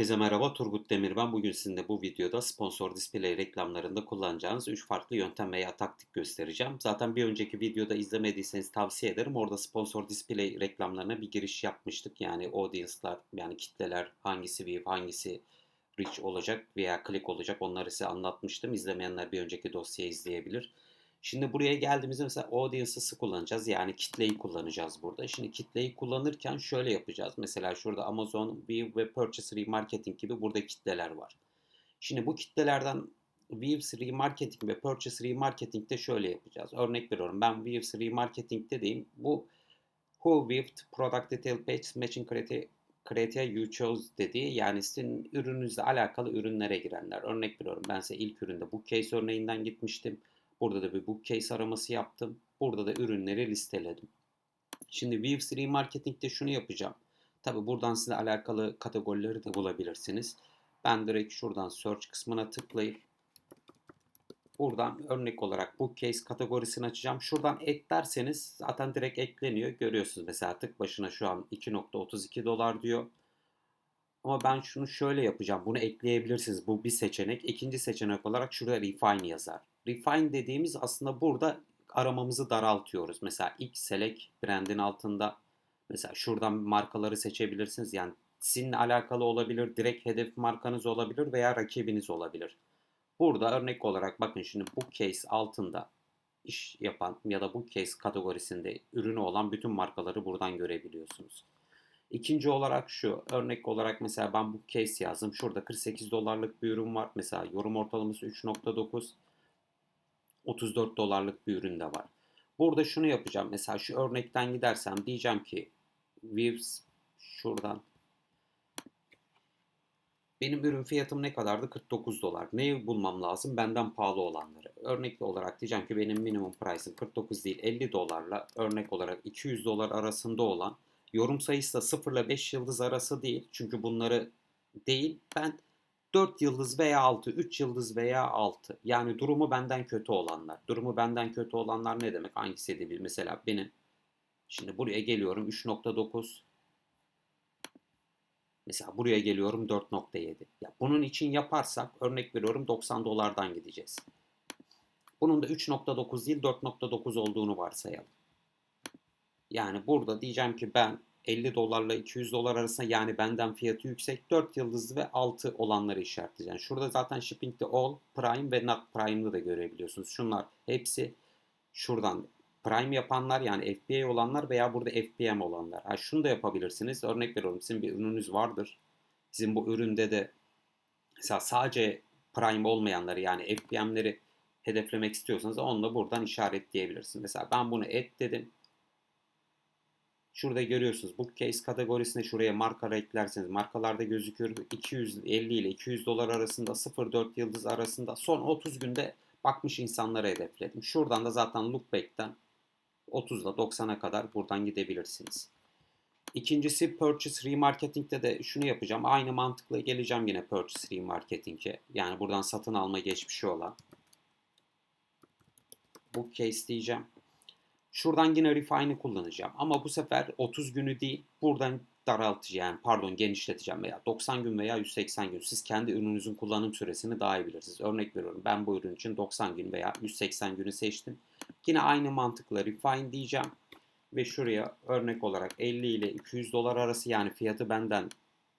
Herkese merhaba Turgut Demir ben. Bugün sizinle bu videoda sponsor display reklamlarında kullanacağınız 3 farklı yöntem veya taktik göstereceğim. Zaten bir önceki videoda izlemediyseniz tavsiye ederim. Orada sponsor display reklamlarına bir giriş yapmıştık. Yani audience'lar yani kitleler hangisi view hangisi reach olacak veya click olacak onları size anlatmıştım. İzlemeyenler bir önceki dosyayı izleyebilir. Şimdi buraya geldiğimizde mesela audience'ı kullanacağız. Yani kitleyi kullanacağız burada. Şimdi kitleyi kullanırken şöyle yapacağız. Mesela şurada Amazon View ve Purchase Remarketing gibi burada kitleler var. Şimdi bu kitlelerden Views Remarketing ve Purchase Remarketing'de şöyle yapacağız. Örnek veriyorum ben Views Remarketing'de diyeyim. Bu Who Viewed Product Detail Page Matching Criteria Criteria You Chose dediği yani sizin ürününüzle alakalı ürünlere girenler. Örnek veriyorum ben size ilk üründe bu case örneğinden gitmiştim. Burada da bir bookcase araması yaptım. Burada da ürünleri listeledim. Şimdi Views Remarketing'de şunu yapacağım. Tabi buradan size alakalı kategorileri de bulabilirsiniz. Ben direkt şuradan search kısmına tıklayıp buradan örnek olarak bookcase kategorisini açacağım. Şuradan ek derseniz zaten direkt ekleniyor. Görüyorsunuz mesela tık başına şu an 2.32 dolar diyor. Ama ben şunu şöyle yapacağım. Bunu ekleyebilirsiniz. Bu bir seçenek. İkinci seçenek olarak şurada refine yazar. Refine dediğimiz aslında burada aramamızı daraltıyoruz. Mesela ilk select brandin altında mesela şuradan markaları seçebilirsiniz. Yani sizinle alakalı olabilir, direkt hedef markanız olabilir veya rakibiniz olabilir. Burada örnek olarak bakın şimdi bu case altında iş yapan ya da bu case kategorisinde ürünü olan bütün markaları buradan görebiliyorsunuz. İkinci olarak şu örnek olarak mesela ben bu case yazdım. Şurada 48 dolarlık bir ürün var. Mesela yorum ortalaması 3.9 34 dolarlık bir ürün de var. Burada şunu yapacağım. Mesela şu örnekten gidersem diyeceğim ki Views şuradan benim ürün fiyatım ne kadardı? 49 dolar. Neyi bulmam lazım? Benden pahalı olanları. Örnek olarak diyeceğim ki benim minimum price'ım 49 değil 50 dolarla örnek olarak 200 dolar arasında olan yorum sayısı da 0 ile 5 yıldız arası değil. Çünkü bunları değil ben 4 yıldız veya 6, 3 yıldız veya 6. Yani durumu benden kötü olanlar. Durumu benden kötü olanlar ne demek? Hangisi de bir mesela benim. Şimdi buraya geliyorum 3.9. Mesela buraya geliyorum 4.7. Ya bunun için yaparsak örnek veriyorum 90 dolardan gideceğiz. Bunun da 3.9 değil 4.9 olduğunu varsayalım. Yani burada diyeceğim ki ben 50 dolarla 200 dolar arasında yani benden fiyatı yüksek 4 yıldızlı ve 6 olanları işaretleyeceğim. Şurada zaten shipping'de all, prime ve not prime'lı da görebiliyorsunuz. Şunlar hepsi şuradan prime yapanlar yani FBA olanlar veya burada FBM olanlar. Ha, şunu da yapabilirsiniz. Örnek veriyorum sizin bir ürününüz vardır. Sizin bu üründe de mesela sadece prime olmayanları yani FBM'leri hedeflemek istiyorsanız onu da buradan işaretleyebilirsiniz. Mesela ben bunu et dedim. Şurada görüyorsunuz bookcase kategorisine şuraya marka eklerseniz markalarda gözüküyor 250 ile 200 dolar arasında 0-4 yıldız arasında son 30 günde bakmış insanlara hedefledim. Şuradan da zaten lookback'ten 30 ile 90'a kadar buradan gidebilirsiniz. İkincisi purchase remarketing'de de şunu yapacağım. Aynı mantıkla geleceğim yine purchase remarketing'e. Yani buradan satın alma geçmişi olan. Bookcase diyeceğim. Şuradan yine refine'i kullanacağım. Ama bu sefer 30 günü değil buradan daraltacağım. Pardon genişleteceğim veya 90 gün veya 180 gün. Siz kendi ürününüzün kullanım süresini daha iyi bilirsiniz. Örnek veriyorum ben bu ürün için 90 gün veya 180 günü seçtim. Yine aynı mantıkla refine diyeceğim. Ve şuraya örnek olarak 50 ile 200 dolar arası yani fiyatı benden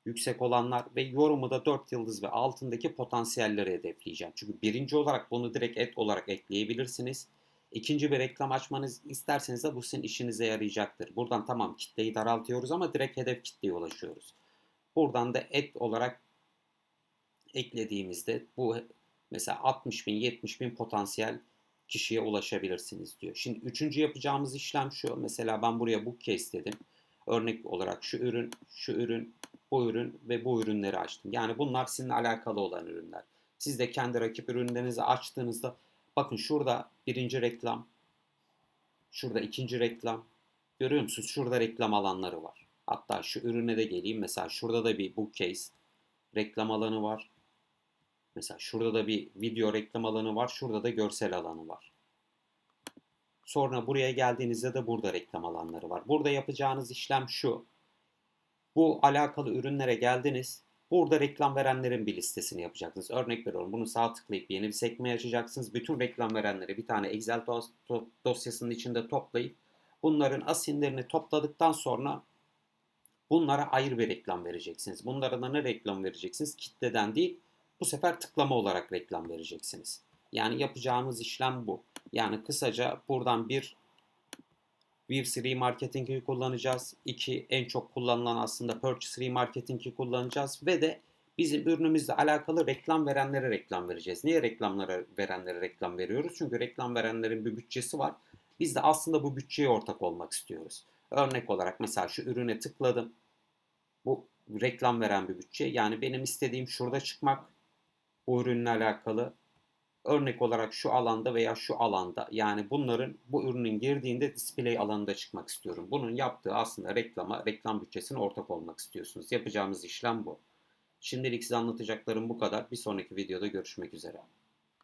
yüksek olanlar ve yorumu da 4 yıldız ve altındaki potansiyelleri hedefleyeceğim. Çünkü birinci olarak bunu direkt et olarak ekleyebilirsiniz. İkinci bir reklam açmanız isterseniz de bu sizin işinize yarayacaktır. Buradan tamam kitleyi daraltıyoruz ama direkt hedef kitleye ulaşıyoruz. Buradan da et olarak eklediğimizde bu mesela 60 bin 70 bin potansiyel kişiye ulaşabilirsiniz diyor. Şimdi üçüncü yapacağımız işlem şu. Mesela ben buraya bu case dedim. Örnek olarak şu ürün, şu ürün, bu ürün ve bu ürünleri açtım. Yani bunlar sizinle alakalı olan ürünler. Siz de kendi rakip ürünlerinizi açtığınızda Bakın şurada birinci reklam. Şurada ikinci reklam. Görüyor musunuz? Şurada reklam alanları var. Hatta şu ürüne de geleyim. Mesela şurada da bir bookcase reklam alanı var. Mesela şurada da bir video reklam alanı var. Şurada da görsel alanı var. Sonra buraya geldiğinizde de burada reklam alanları var. Burada yapacağınız işlem şu. Bu alakalı ürünlere geldiniz. Burada reklam verenlerin bir listesini yapacaksınız. Örnek veriyorum bunu sağ tıklayıp yeni bir sekme açacaksınız. Bütün reklam verenleri bir tane Excel dos- do- dosyasının içinde toplayıp bunların asinlerini topladıktan sonra bunlara ayrı bir reklam vereceksiniz. Bunlara da ne reklam vereceksiniz? Kitleden değil bu sefer tıklama olarak reklam vereceksiniz. Yani yapacağımız işlem bu. Yani kısaca buradan bir Views remarketing'i kullanacağız. İki, en çok kullanılan aslında Purchase remarketing'i kullanacağız. Ve de bizim ürünümüzle alakalı reklam verenlere reklam vereceğiz. Niye reklamlara verenlere reklam veriyoruz? Çünkü reklam verenlerin bir bütçesi var. Biz de aslında bu bütçeye ortak olmak istiyoruz. Örnek olarak mesela şu ürüne tıkladım. Bu reklam veren bir bütçe. Yani benim istediğim şurada çıkmak. Bu ürünle alakalı örnek olarak şu alanda veya şu alanda yani bunların bu ürünün girdiğinde display alanında çıkmak istiyorum. Bunun yaptığı aslında reklama, reklam bütçesine ortak olmak istiyorsunuz. Yapacağımız işlem bu. Şimdilik size anlatacaklarım bu kadar. Bir sonraki videoda görüşmek üzere.